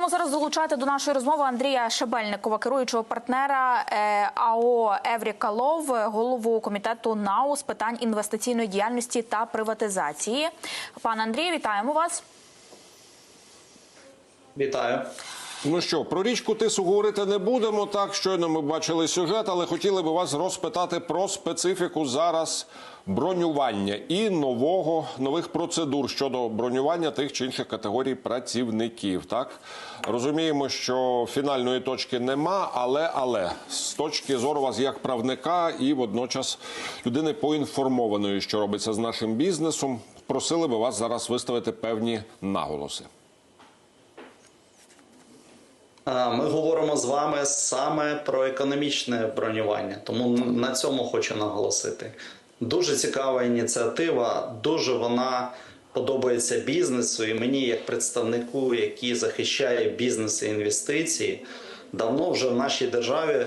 Будемо зараз долучати до нашої розмови Андрія Шебельникова, керуючого партнера е, АО Евріка Лов, голову комітету НАУ з питань інвестиційної діяльності та приватизації. Пане Андрію, вітаємо вас. Вітаю. Ну що, про річку Тису говорити не будемо. Так щойно ми бачили сюжет, але хотіли би вас розпитати про специфіку зараз бронювання і нового нових процедур щодо бронювання тих чи інших категорій працівників. Так розуміємо, що фінальної точки нема, але але з точки зору вас як правника і водночас людини поінформованої, що робиться з нашим бізнесом, просили би вас зараз виставити певні наголоси. Ми говоримо з вами саме про економічне бронювання, тому на цьому хочу наголосити. Дуже цікава ініціатива, дуже вона подобається бізнесу, і мені, як представнику, який захищає бізнес і інвестиції, давно вже в нашій державі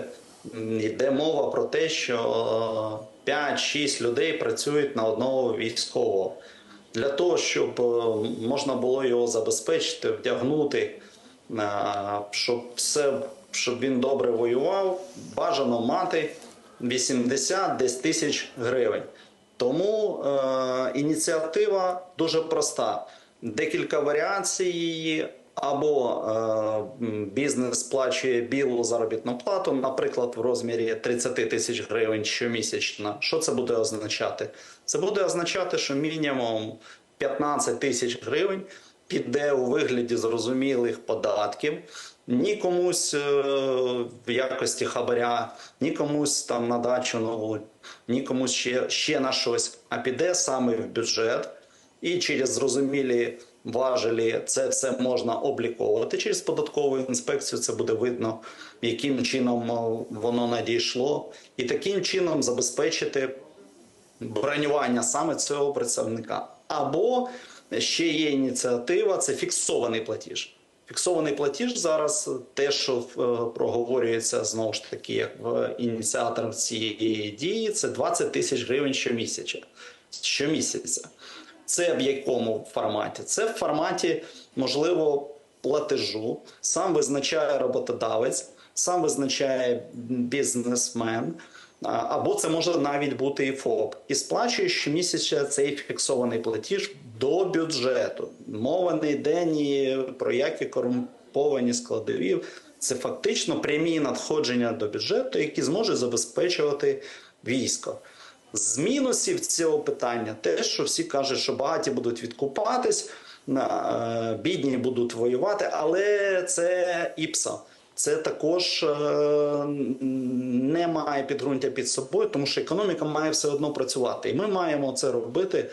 йде мова про те, що е, 5-6 людей працюють на одного військового. Для того, щоб е, можна було його забезпечити, вдягнути, е, щоб все, щоб він добре воював, бажано мати 80 десь тисяч гривень. Тому е, ініціатива дуже проста. Декілька варіацій її. Або е, бізнес сплачує білу заробітну плату, наприклад, в розмірі 30 тисяч гривень щомісячно. Що це буде означати? Це буде означати, що мінімум 15 тисяч гривень піде у вигляді зрозумілих податків. Ні комусь е, в якості хабаря, ні комусь там на дачу нову, ні комусь ще, ще на щось, а піде саме в бюджет і через зрозумілі важелі це все можна обліковувати. Через податкову інспекцію це буде видно, яким чином е, воно надійшло, і таким чином забезпечити бронювання саме цього представника. Або ще є ініціатива це фіксований платіж. Фіксований платіж зараз те, що е, проговорюється знову ж таки, як в ініціатор цієї дії, це 20 тисяч гривень щомісяця. щомісяця. Це в якому форматі? Це в форматі, можливо, платежу. Сам визначає роботодавець, сам визначає бізнесмен. Або це може навіть бути і ФОП. І сплачує щомісяця цей фіксований платіж до бюджету. Мова не йде ні про які корумповані складові. Це фактично прямі надходження до бюджету, які зможе забезпечувати військо. З мінусів цього питання те, що всі кажуть, що багаті будуть відкупатись, е, бідні будуть воювати, але це іпса. Це також е, не має підґрунтя під собою, тому що економіка має все одно працювати. І ми маємо це робити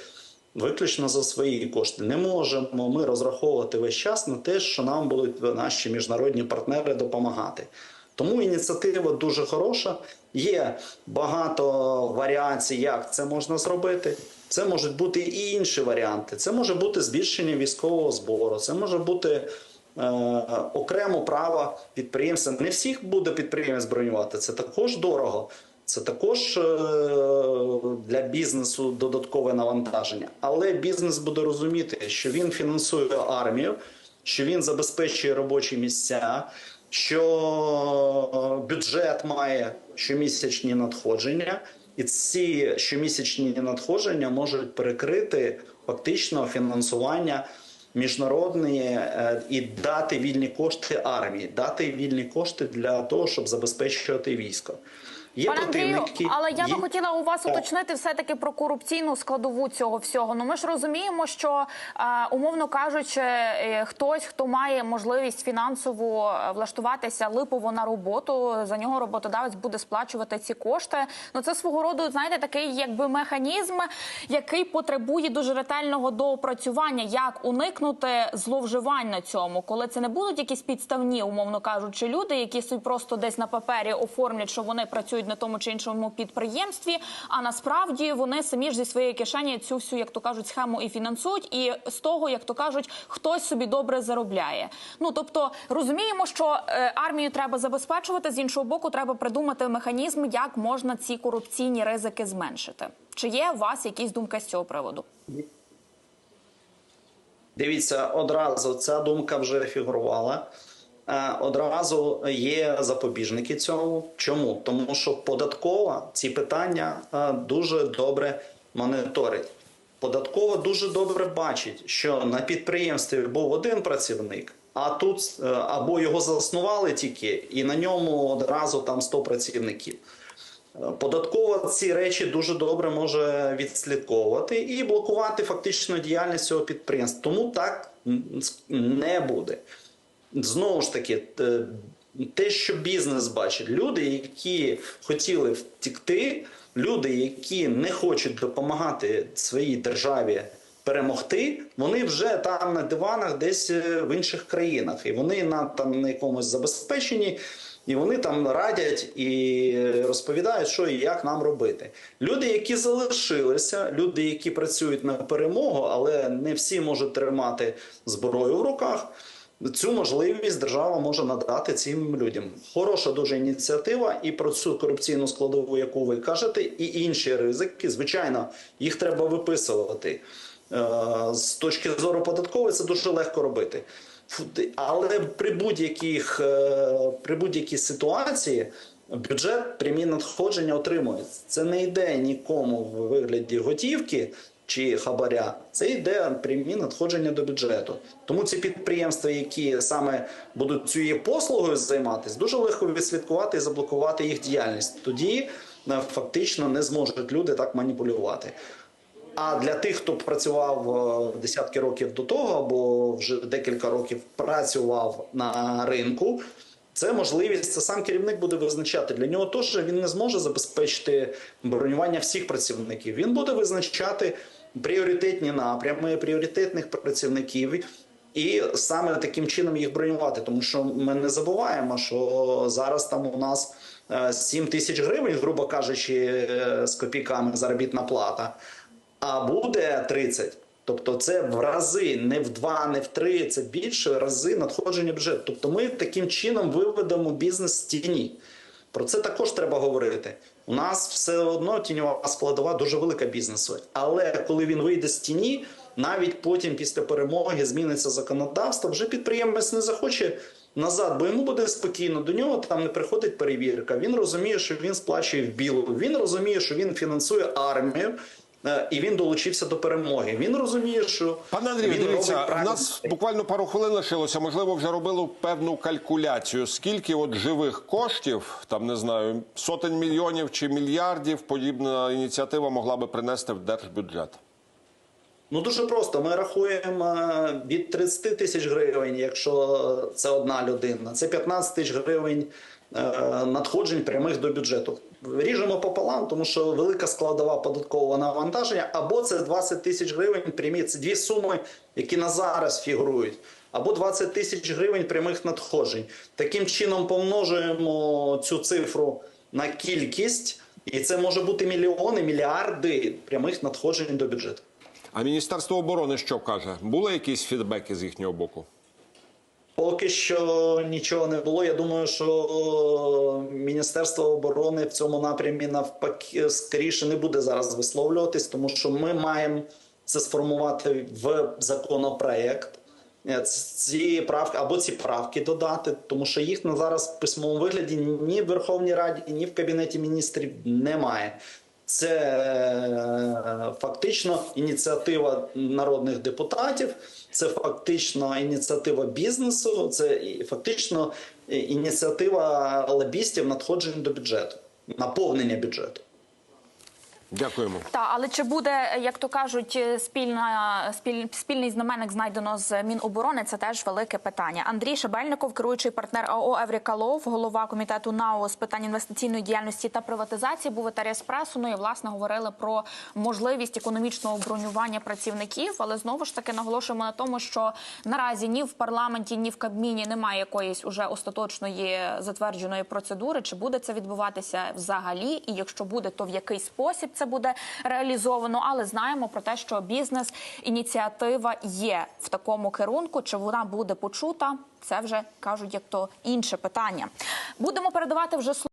виключно за свої кошти. Не можемо ми розраховувати весь час на те, що нам будуть наші міжнародні партнери допомагати. Тому ініціатива дуже хороша. Є багато варіацій, як це можна зробити. Це можуть бути і інші варіанти. Це може бути збільшення військового збору, це може бути окремо право підприємства. Не всіх буде підприємець бронювати. Це також дорого. Це також е, для бізнесу додаткове навантаження. Але бізнес буде розуміти, що він фінансує армію, що він забезпечує робочі місця, що бюджет має щомісячні надходження, і ці щомісячні надходження можуть перекрити фактично фінансування міжнародної е, і дати вільні кошти армії, дати вільні кошти для того, щоб забезпечувати військо. Є Пане Андрію, але я би хотіла у вас уточнити все таки про корупційну складову цього всього. Ну ми ж розуміємо, що е, умовно кажучи, е, хтось, хто має можливість фінансово е, влаштуватися липово на роботу, за нього роботодавець буде сплачувати ці кошти. Ну це свого роду, знаєте, такий якби механізм, який потребує дуже ретельного доопрацювання, як уникнути зловживань на цьому, коли це не будуть якісь підставні, умовно кажучи, люди, які собі просто десь на папері оформлять, що вони працюють на тому чи іншому підприємстві. А насправді вони самі ж зі своєї кишені цю всю, як то кажуть, схему і фінансують, і з того, як то кажуть, хтось собі добре заробляє. Ну тобто розуміємо, що е, армію треба забезпечувати з іншого боку, треба придумати механізм, як можна ці корупційні ризики зменшити. Чи є у вас якісь думки з цього приводу? Дивіться, одразу ця думка вже фігурувала. Е, Одразу є запобіжники цьому. Чому? Тому що податкова ці питання е, дуже добре моніторить. Податкова дуже добре бачить, що на підприємстві був один працівник, а тут е, або його заснували тільки, і на ньому одразу там 100 працівників. Податкова ці речі дуже добре може відслідковувати і блокувати фактично діяльність цього підприємства. Тому так не буде. Знову ж таки, те- що бізнес бачить, люди, які хотіли втікти, люди, які не хочуть допомагати своїй державі перемогти, вони вже там на диванах десь е, в інших країнах, і вони на там на якомусь забезпеченні. І вони там радять і розповідають, що і як нам робити. Люди, які залишилися, люди, які працюють на перемогу, але не всі можуть тримати зброю в руках. Цю можливість держава може надати цим людям. Хороша дуже ініціатива, і про цю корупційну складову, яку ви кажете, і інші ризики. Звичайно, їх треба виписувати. Е, З точки зору податкової це дуже легко робити. Але при будь-яких е, при будь-якій ситуації бюджет прямі надходження отримує. Це не йде нікому в вигляді готівки чи хабаря. Це йде прямі надходження до бюджету. Тому ці підприємства, які саме будуть цією послугою займатися, дуже легко відслідкувати і заблокувати їх діяльність. Тоді е, фактично не зможуть люди так маніпулювати. А для тих, хто працював е, десятки років до того, або вже декілька років працював на ринку, це можливість, це сам керівник буде визначати. Для нього теж він не зможе забезпечити бронювання всіх працівників. Він буде визначати пріоритетні напрями, пріоритетних працівників. І саме таким чином їх бронювати, тому що ми не забуваємо, що зараз там у нас е, 7 тисяч гривень, грубо кажучи, е, з копійками заробітна плата а буде 30. Тобто це в рази, не в два, не в три, це більше рази надходження бюджету. Тобто ми таким чином виведемо бізнес з тіні. Про це також треба говорити. У нас все одно тіньова складова дуже велика бізнесу. Але коли він вийде з тіні, навіть потім після перемоги зміниться законодавство, вже підприємець не захоче назад, бо йому буде спокійно. До нього там не приходить перевірка. Він розуміє, що він сплачує в білу. Він розуміє, що він фінансує армію. Е, І він долучився до перемоги. Він розуміє, що Пане Андрію, дивіться, у нас буквально пару хвилин лишилося. Можливо, вже робили певну калькуляцію. Скільки от живих коштів, там не знаю, сотень мільйонів чи мільярдів, подібна ініціатива могла би принести в держбюджет. Ну дуже просто. Ми рахуємо е, від 30 тисяч гривень, якщо це одна людина. Це 15 тисяч гривень е, надходжень прямих до бюджету. Ріжемо пополам, тому що велика складова податкового навантаження, або це 20 тисяч гривень прямі. Це дві суми, які на зараз фігурують. Або 20 тисяч гривень прямих надходжень. Таким чином помножуємо цю цифру на кількість, і це може бути мільйони, мільярди прямих надходжень до бюджету. А Міністерство оборони що каже? Були якісь фідбеки з їхнього боку? Поки що нічого не було. Я думаю, що Міністерство оборони в цьому напрямі навпаки скоріше не буде зараз висловлюватись, тому що ми маємо це сформувати в законопроект. Е, Ці правки або ці правки додати, тому що їх на зараз в письмовому вигляді ні в Верховній Раді, ні в Кабінеті міністрів немає. Це е, фактично ініціатива народних депутатів, це фактично ініціатива бізнесу, це фактично е, ініціатива лобістів надходжень до бюджету, наповнення бюджету. Дякуємо. Та але чи буде, як то кажуть, спільна спіль, спільний знаменник знайдено з Міноборони? Це теж велике питання. Андрій Шебельников, керуючий партнер АО Евріка Лов, голова комітету НАО з питань інвестиційної діяльності та приватизації, був етері еспресо. Ну і власне говорили про можливість економічного бронювання працівників. Але знову ж таки наголошуємо на тому, що наразі ні в парламенті, ні в Кабміні немає якоїсь уже остаточної затвердженої процедури. Чи буде це відбуватися взагалі? І якщо буде, то в який спосіб це буде реалізовано? Але знаємо про те, що бізнес ініціатива є в такому керунку. Чи вона буде почута? Це вже кажуть, як то інше питання. Будемо передавати вже слово.